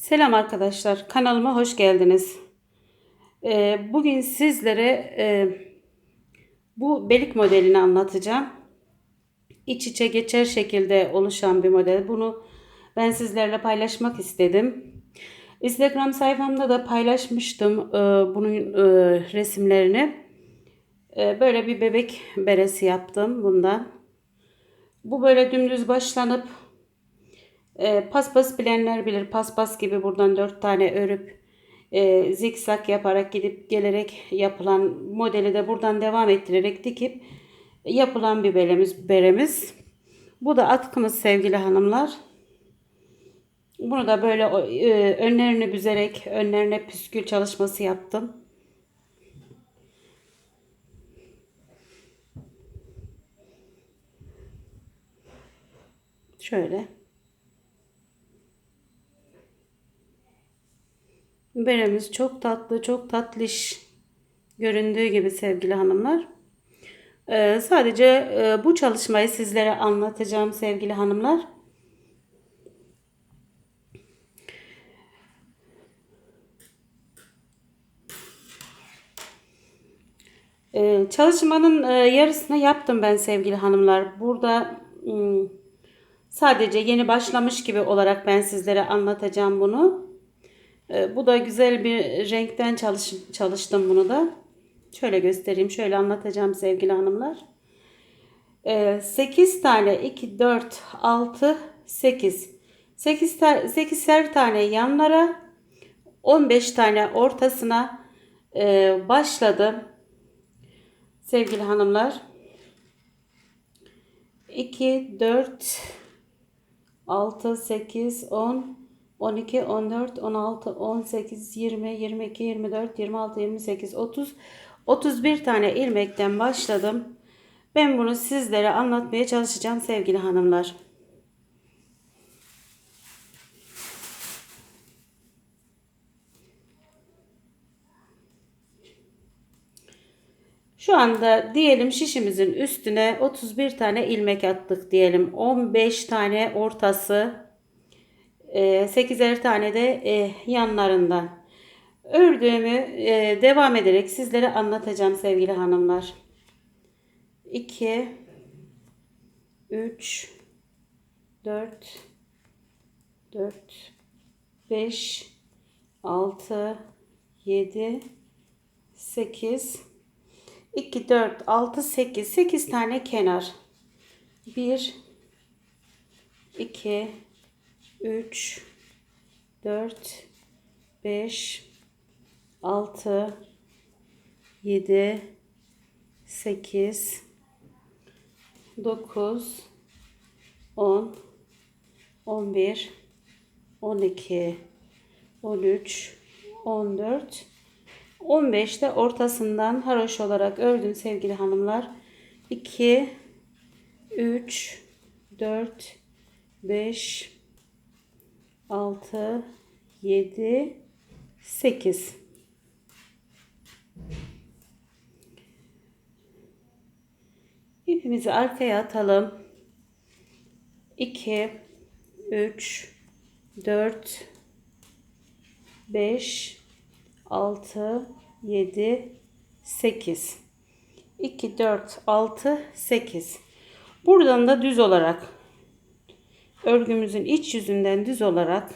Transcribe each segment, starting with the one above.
Selam arkadaşlar, kanalıma hoş geldiniz. Ee, bugün sizlere e, bu belik modelini anlatacağım. İç içe geçer şekilde oluşan bir model. Bunu ben sizlerle paylaşmak istedim. Instagram sayfamda da paylaşmıştım e, bunun e, resimlerini. Böyle bir bebek beresi yaptım bundan. Bu böyle dümdüz başlanıp e, paspas bilenler bilir. Paspas gibi buradan dört tane örüp e, zikzak yaparak gidip gelerek yapılan modeli de buradan devam ettirerek dikip yapılan bir beremiz. beremiz. Bu da atkımız sevgili hanımlar. Bunu da böyle e, önlerini büzerek önlerine püskül çalışması yaptım. Şöyle. Beremiz çok tatlı, çok tatlış göründüğü gibi sevgili hanımlar. Ee, sadece e, bu çalışmayı sizlere anlatacağım sevgili hanımlar. Ee, çalışmanın e, yarısını yaptım ben sevgili hanımlar. Burada hmm, sadece yeni başlamış gibi olarak ben sizlere anlatacağım bunu. Ee, bu da güzel bir renkten çalış, çalıştım bunu da. Şöyle göstereyim. Şöyle anlatacağım sevgili hanımlar. 8 ee, tane 2, 4, 6, 8. 8, 8 her tane yanlara 15 tane ortasına e, başladım. Sevgili hanımlar. 2, 4, 6, 8, 10, 12, 14, 16, 18, 20, 22, 24, 26, 28, 30, 31 tane ilmekten başladım. Ben bunu sizlere anlatmaya çalışacağım sevgili hanımlar. Şu anda diyelim şişimizin üstüne 31 tane ilmek attık diyelim. 15 tane ortası 8'er ee, tane de e, yanlarından. Ördüğümü e, devam ederek sizlere anlatacağım sevgili hanımlar. 2 3 4 4 5 6 7 8 2 4 6 8 8 tane kenar 1 2 3 4 5 6 7 8 9 10 11 12 13 14 15 de ortasından haroş olarak ördüm sevgili hanımlar. 2 3 4 5 6 7 8 İpimizi arkaya atalım. 2 3 4 5 6 7 8 2 4 6 8 Buradan da düz olarak örgümüzün iç yüzünden düz olarak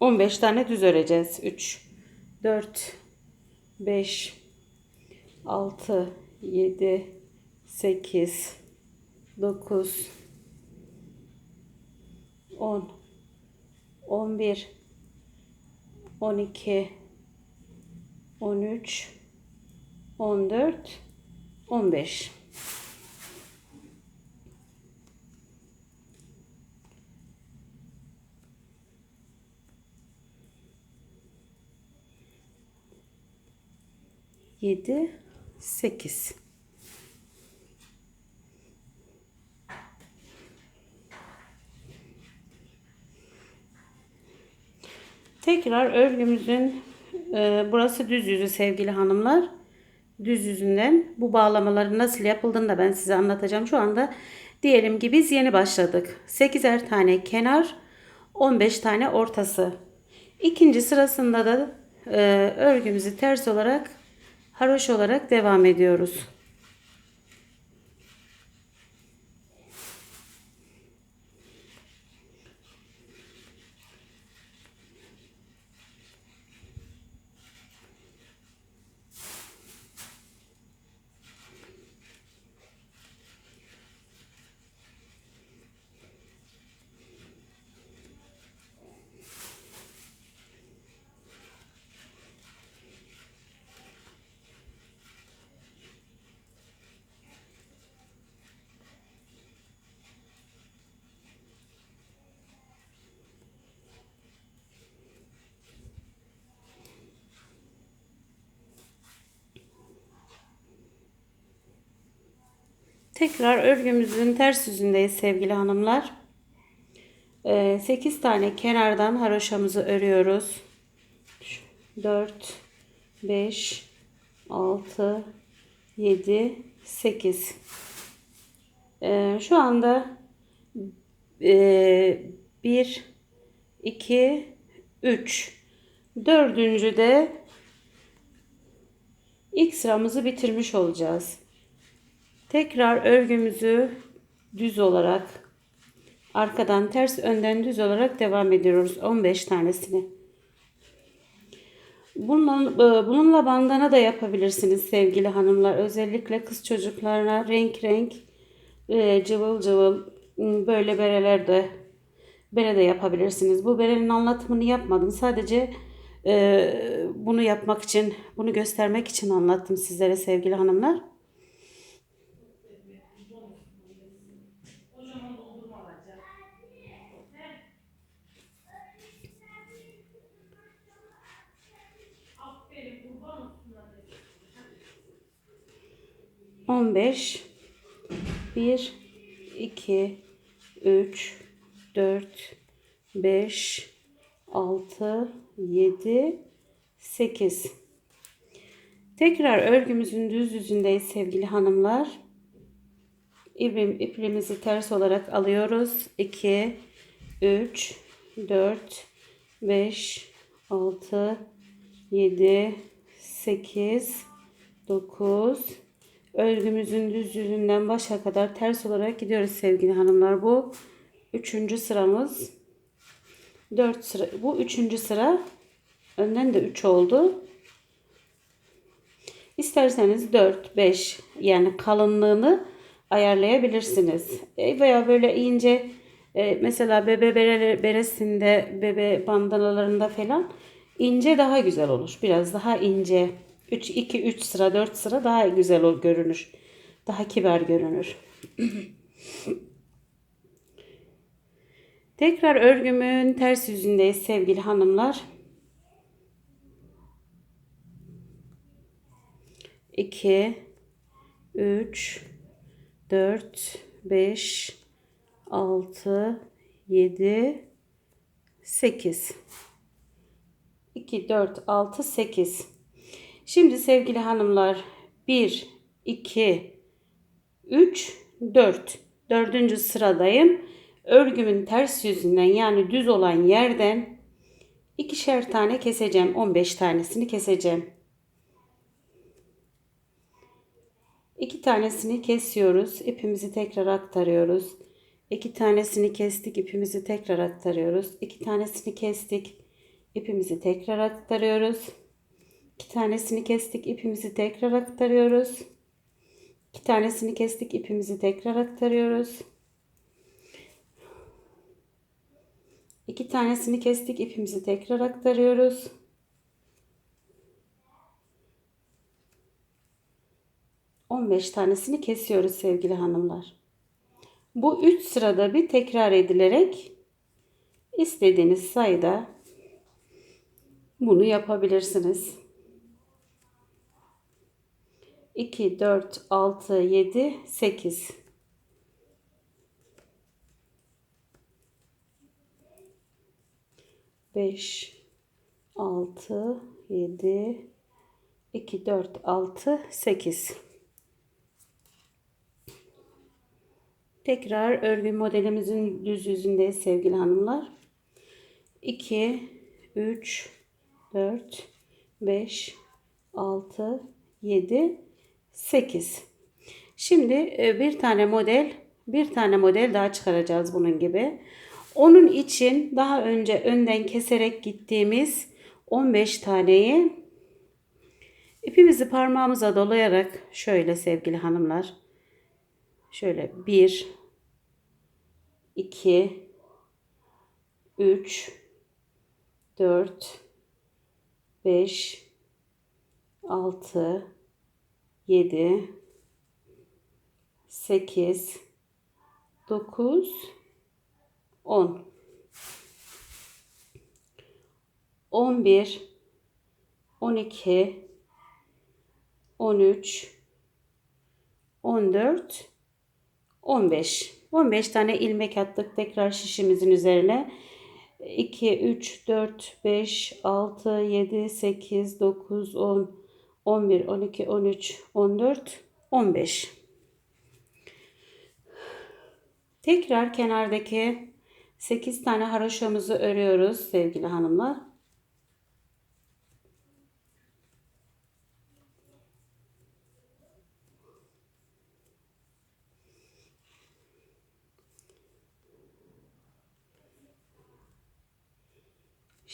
15 tane düz öreceğiz. 3 4 5 6 7 8 9 10 11 12 13 14 15 7 8 Tekrar örgümüzün e, burası düz yüzü sevgili hanımlar. Düz yüzünden bu bağlamaların nasıl yapıldığını da ben size anlatacağım. Şu anda diyelim ki biz yeni başladık. 8'er tane kenar, 15 tane ortası. İkinci sırasında da e, örgümüzü ters olarak haroş olarak devam ediyoruz. Tekrar örgümüzün ters yüzündeyiz sevgili hanımlar. 8 tane kenardan haroşamızı örüyoruz. 4 5 6 7 8 Şu anda 1 2 3 dördüncü de ilk sıramızı bitirmiş olacağız. Tekrar örgümüzü düz olarak arkadan ters önden düz olarak devam ediyoruz 15 tanesini. Bununla, e, bununla bandana da yapabilirsiniz sevgili hanımlar. Özellikle kız çocuklarına renk renk e, cıvıl cıvıl böyle bereler de bere de yapabilirsiniz. Bu berenin anlatımını yapmadım. Sadece e, bunu yapmak için, bunu göstermek için anlattım sizlere sevgili hanımlar. 15 1 2 3 4 5 6 7 8 Tekrar örgümüzün düz yüzündeyiz sevgili hanımlar. İpim, ipimizi ters olarak alıyoruz. 2 3 4 5 6 7 8 9 örgümüzün düz yüzünden başa kadar ters olarak gidiyoruz sevgili hanımlar. Bu üçüncü sıramız. Dört sıra. Bu üçüncü sıra. Önden de üç oldu. İsterseniz 4, 5 yani kalınlığını ayarlayabilirsiniz. E, veya böyle ince e, mesela bebe beresinde, bebe bandanalarında falan ince daha güzel olur. Biraz daha ince 3 2 3 sıra 4 sıra daha güzel görünür. Daha kibar görünür. Tekrar örgümün ters yüzündeyiz sevgili hanımlar. 2 3 4 5 6 7 8 2 4 6 8 Şimdi sevgili hanımlar 1, 2, 3, 4. Dördüncü sıradayım. Örgümün ters yüzünden yani düz olan yerden ikişer tane keseceğim. 15 tanesini keseceğim. İki tanesini kesiyoruz. İpimizi tekrar aktarıyoruz. İki tanesini kestik. ipimizi tekrar aktarıyoruz. İki tanesini kestik. ipimizi tekrar aktarıyoruz. İki tanesini kestik ipimizi tekrar aktarıyoruz. İki tanesini kestik ipimizi tekrar aktarıyoruz. İki tanesini kestik ipimizi tekrar aktarıyoruz. On beş tanesini kesiyoruz sevgili hanımlar. Bu üç sırada bir tekrar edilerek istediğiniz sayıda bunu yapabilirsiniz. 2, 4, 6, 7, 8. Beş, altı, yedi, iki, dört, altı, sekiz. Tekrar örgü modelimizin düz yüzündeyiz sevgili hanımlar. 2, 3, 4, 5, 6, 7, 8. Şimdi e, bir tane model, bir tane model daha çıkaracağız bunun gibi. Onun için daha önce önden keserek gittiğimiz 15 taneyi ipimizi parmağımıza dolayarak şöyle sevgili hanımlar şöyle 1 2 3 4 5 6 7 8 9 10 11 12 13 14 15 15 tane ilmek attık tekrar şişimizin üzerine. 2 3 4 5 6 7 8 9 10 11 12 13 14 15 tekrar kenardaki 8 tane haroşamızı örüyoruz sevgili hanımlar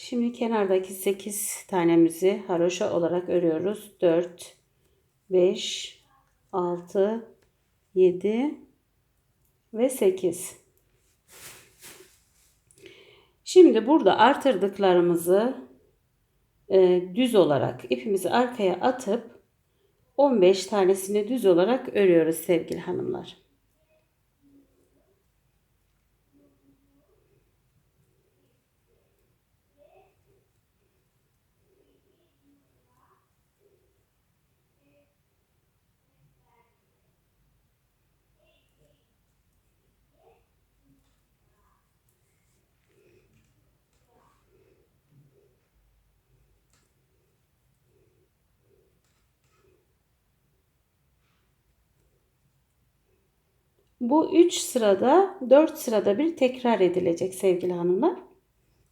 Şimdi kenardaki 8 tanemizi haroşa olarak örüyoruz. 4, 5, 6, 7 ve 8. Şimdi burada artırdıklarımızı e, düz olarak ipimizi arkaya atıp 15 tanesini düz olarak örüyoruz sevgili hanımlar. Bu 3 sırada 4 sırada bir tekrar edilecek sevgili hanımlar.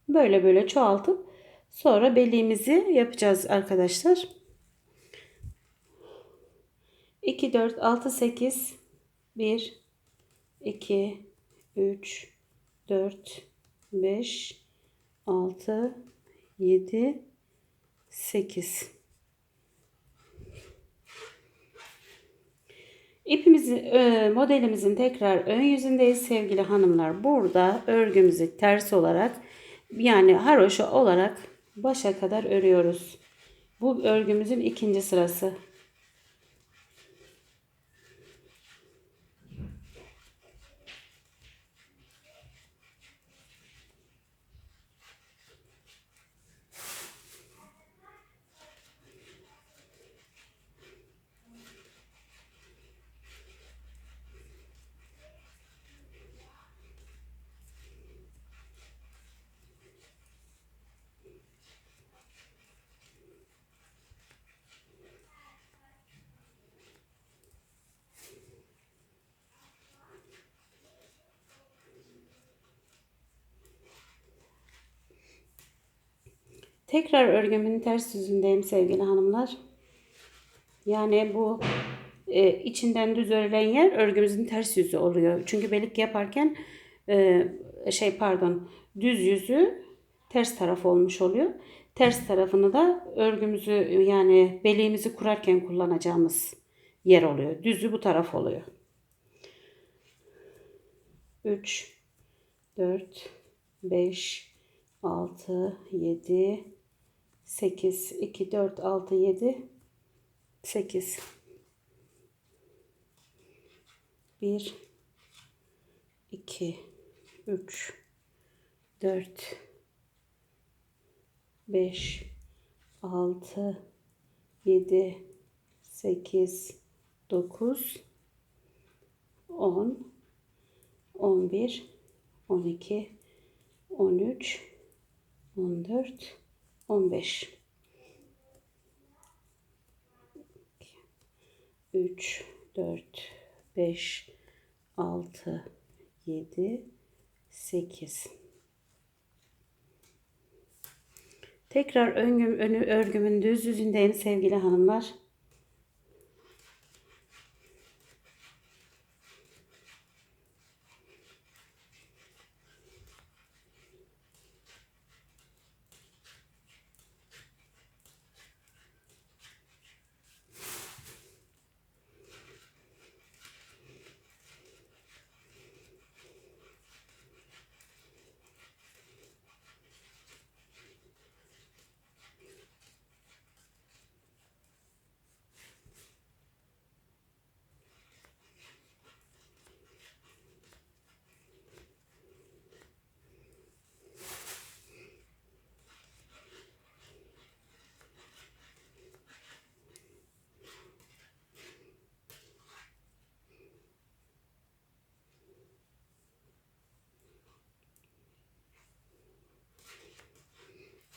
Böyle böyle çoğaltıp sonra beliğimizi yapacağız arkadaşlar. 2 4 6 8 1 2 3 4 5 6 7 8 İpimizi e, modelimizin tekrar ön yüzündeyiz sevgili hanımlar. Burada örgümüzü ters olarak yani haroşa olarak başa kadar örüyoruz. Bu örgümüzün ikinci sırası. Tekrar örgümün ters yüzündeyim sevgili hanımlar. Yani bu e, içinden düz örülen yer örgümüzün ters yüzü oluyor. Çünkü belik yaparken e, şey pardon düz yüzü ters taraf olmuş oluyor. Ters tarafını da örgümüzü yani beliğimizi kurarken kullanacağımız yer oluyor. Düzü bu taraf oluyor. 3 4 5 6 7 8 2 4 6 7 8 1 2 3 4 5 6 7 8 9 10 11 12 13 14 15 3 4 5 6 7 8 Tekrar öngüm, önü, örgümün düz yüzündeyim sevgili hanımlar.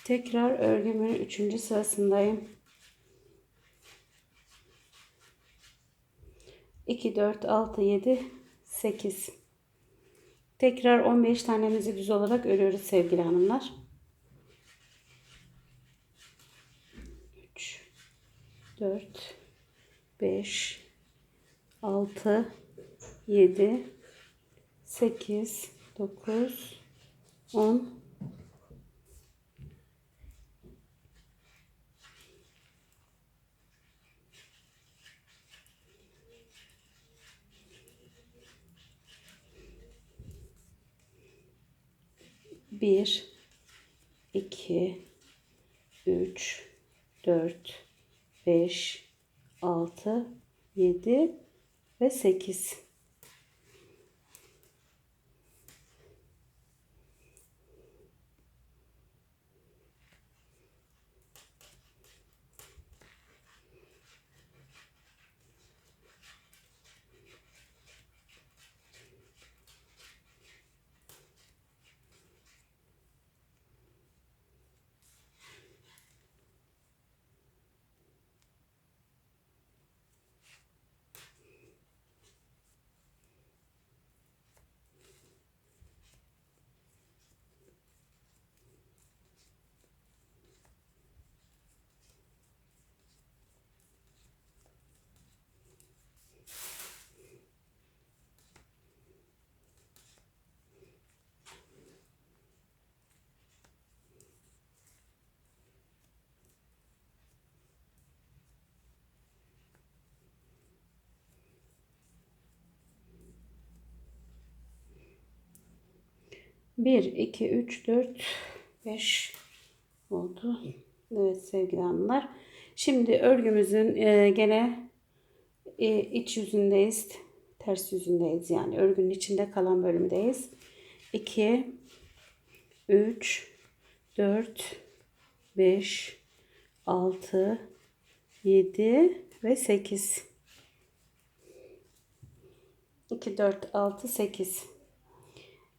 Tekrar örgümün üçüncü sırasındayım. 2, 4, 6, 7, 8. Tekrar 15 tanemizi düz olarak örüyoruz sevgili hanımlar. 3, 4, 5, 6, 7, 8, 9, 10, Bir, iki, üç, dört, beş, altı, yedi ve sekiz. Bir, iki, üç, dört, beş oldu. Evet sevgili hanımlar. Şimdi örgümüzün e, gene e, iç yüzündeyiz. Ters yüzündeyiz yani. Örgünün içinde kalan bölümdeyiz. 2 3 4 5 6 7 ve 8 2 4 6 8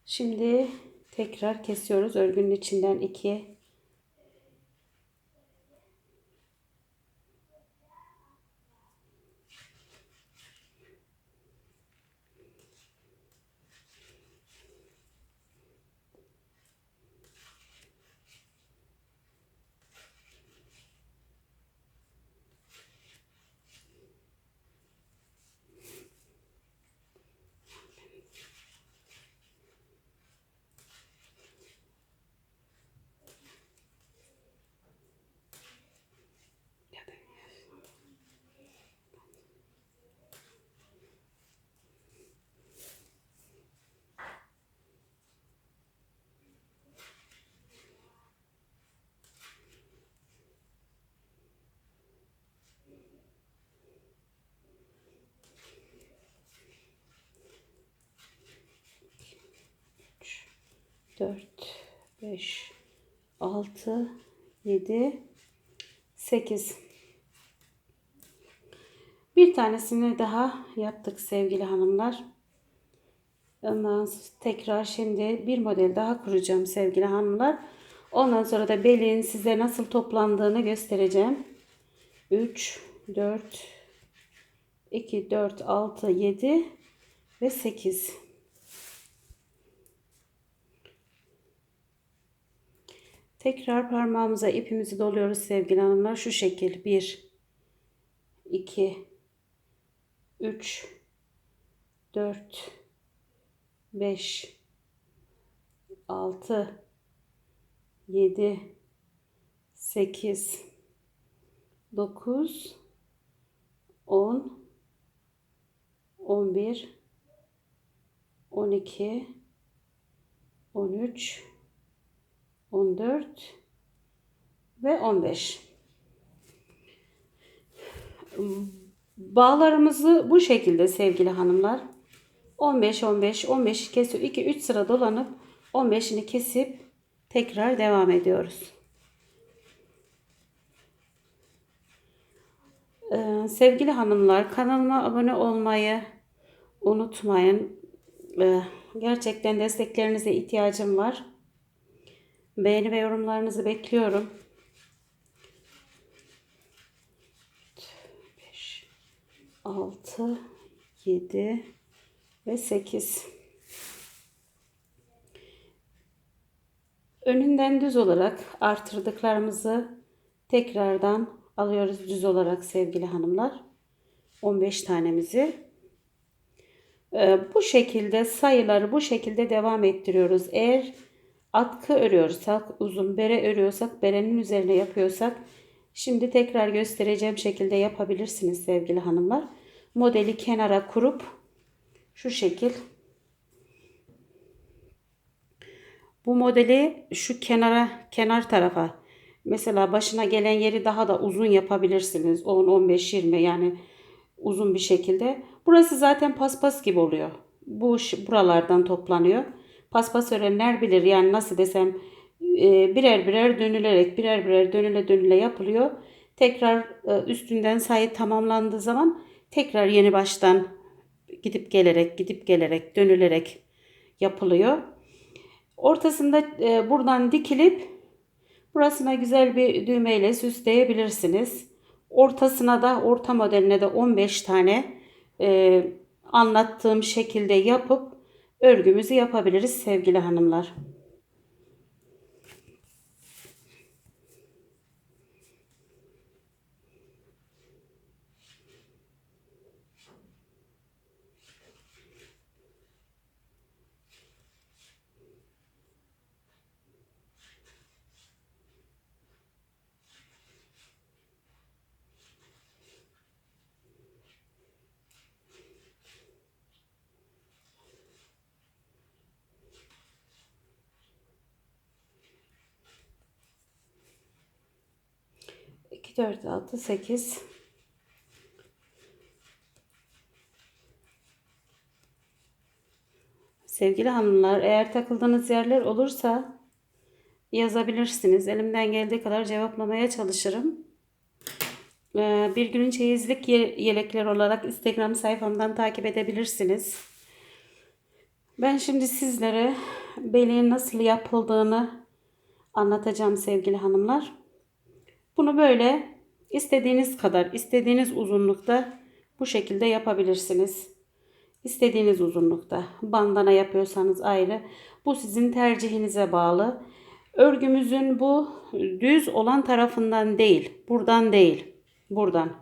Şimdi tekrar kesiyoruz. Örgünün içinden 2 4, 5, 6, 7, 8. Bir tanesini daha yaptık sevgili hanımlar. Ondan tekrar şimdi bir model daha kuracağım sevgili hanımlar. Ondan sonra da belin size nasıl toplandığını göstereceğim. 3, 4, 2, 4, 6, 7 ve 8. Tekrar parmağımıza ipimizi doluyoruz sevgili hanımlar. Şu şekil 1 2 3 4 5 6 7 8 9 10 11 12 13 14 ve 15 bağlarımızı bu şekilde sevgili hanımlar 15 15 15 kesiyor 2 3 sıra dolanıp 15'ini kesip tekrar devam ediyoruz Ee, sevgili hanımlar kanalıma abone olmayı unutmayın. Ee, gerçekten desteklerinize ihtiyacım var. Beğeni ve yorumlarınızı bekliyorum. 5, 6, 7 ve 8. Önünden düz olarak artırdıklarımızı tekrardan alıyoruz düz olarak sevgili hanımlar. 15 tanemizi. Ee, bu şekilde sayıları bu şekilde devam ettiriyoruz. Eğer atkı örüyorsak, uzun bere örüyorsak, berenin üzerine yapıyorsak şimdi tekrar göstereceğim şekilde yapabilirsiniz sevgili hanımlar. Modeli kenara kurup şu şekil bu modeli şu kenara kenar tarafa mesela başına gelen yeri daha da uzun yapabilirsiniz. 10 15 20 yani uzun bir şekilde. Burası zaten paspas gibi oluyor. Bu buralardan toplanıyor. Paspas öğrenler bilir yani nasıl desem e, birer birer dönülerek birer birer dönüle dönüle yapılıyor. Tekrar e, üstünden sayı tamamlandığı zaman tekrar yeni baştan gidip gelerek gidip gelerek dönülerek yapılıyor. Ortasında e, buradan dikilip burasına güzel bir düğmeyle süsleyebilirsiniz. Ortasına da orta modeline de 15 tane anlattığım şekilde yapıp örgümüzü yapabiliriz sevgili hanımlar. İki, dört, altı, sekiz. Sevgili hanımlar eğer takıldığınız yerler olursa yazabilirsiniz. Elimden geldiği kadar cevaplamaya çalışırım. Ee, bir günün çeyizlik yelekler olarak Instagram sayfamdan takip edebilirsiniz. Ben şimdi sizlere beleğin nasıl yapıldığını anlatacağım sevgili hanımlar. Bunu böyle istediğiniz kadar, istediğiniz uzunlukta bu şekilde yapabilirsiniz. İstediğiniz uzunlukta. Bandana yapıyorsanız ayrı. Bu sizin tercihinize bağlı. Örgümüzün bu düz olan tarafından değil. Buradan değil. Buradan.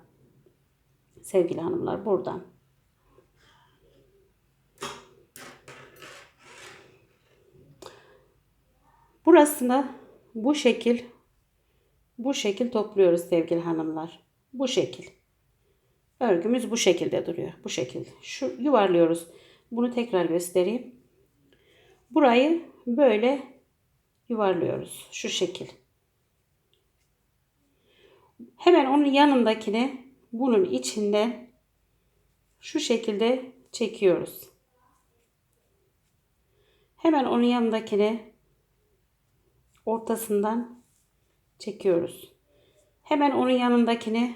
Sevgili hanımlar buradan. Burasını bu şekil bu şekil topluyoruz sevgili hanımlar. Bu şekil. Örgümüz bu şekilde duruyor. Bu şekilde. Şu yuvarlıyoruz. Bunu tekrar göstereyim. Burayı böyle yuvarlıyoruz. Şu şekil. Hemen onun yanındakini bunun içinden şu şekilde çekiyoruz. Hemen onun yanındakini ortasından çekiyoruz. Hemen onun yanındakini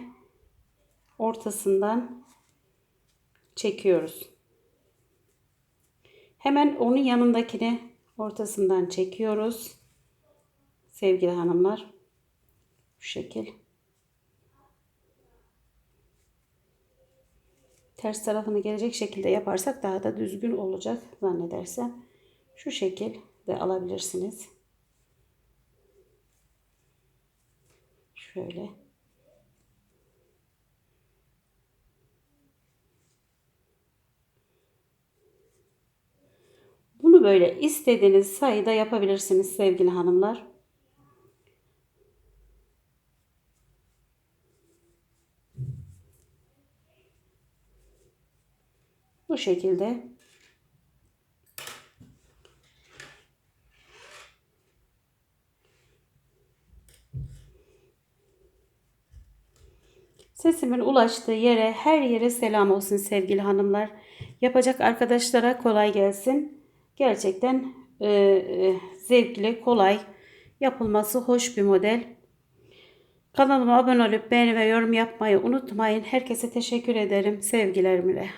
ortasından çekiyoruz. Hemen onun yanındakini ortasından çekiyoruz. Sevgili hanımlar. Şu şekil. Ters tarafını gelecek şekilde yaparsak daha da düzgün olacak zannedersem. Şu şekil de alabilirsiniz. Şöyle. Bunu böyle istediğiniz sayıda yapabilirsiniz sevgili hanımlar. Bu şekilde. Sesimin ulaştığı yere, her yere selam olsun sevgili hanımlar. Yapacak arkadaşlara kolay gelsin. Gerçekten e, e, zevkli, kolay, yapılması hoş bir model. Kanalıma abone olup beğeni ve yorum yapmayı unutmayın. Herkese teşekkür ederim sevgilerimle.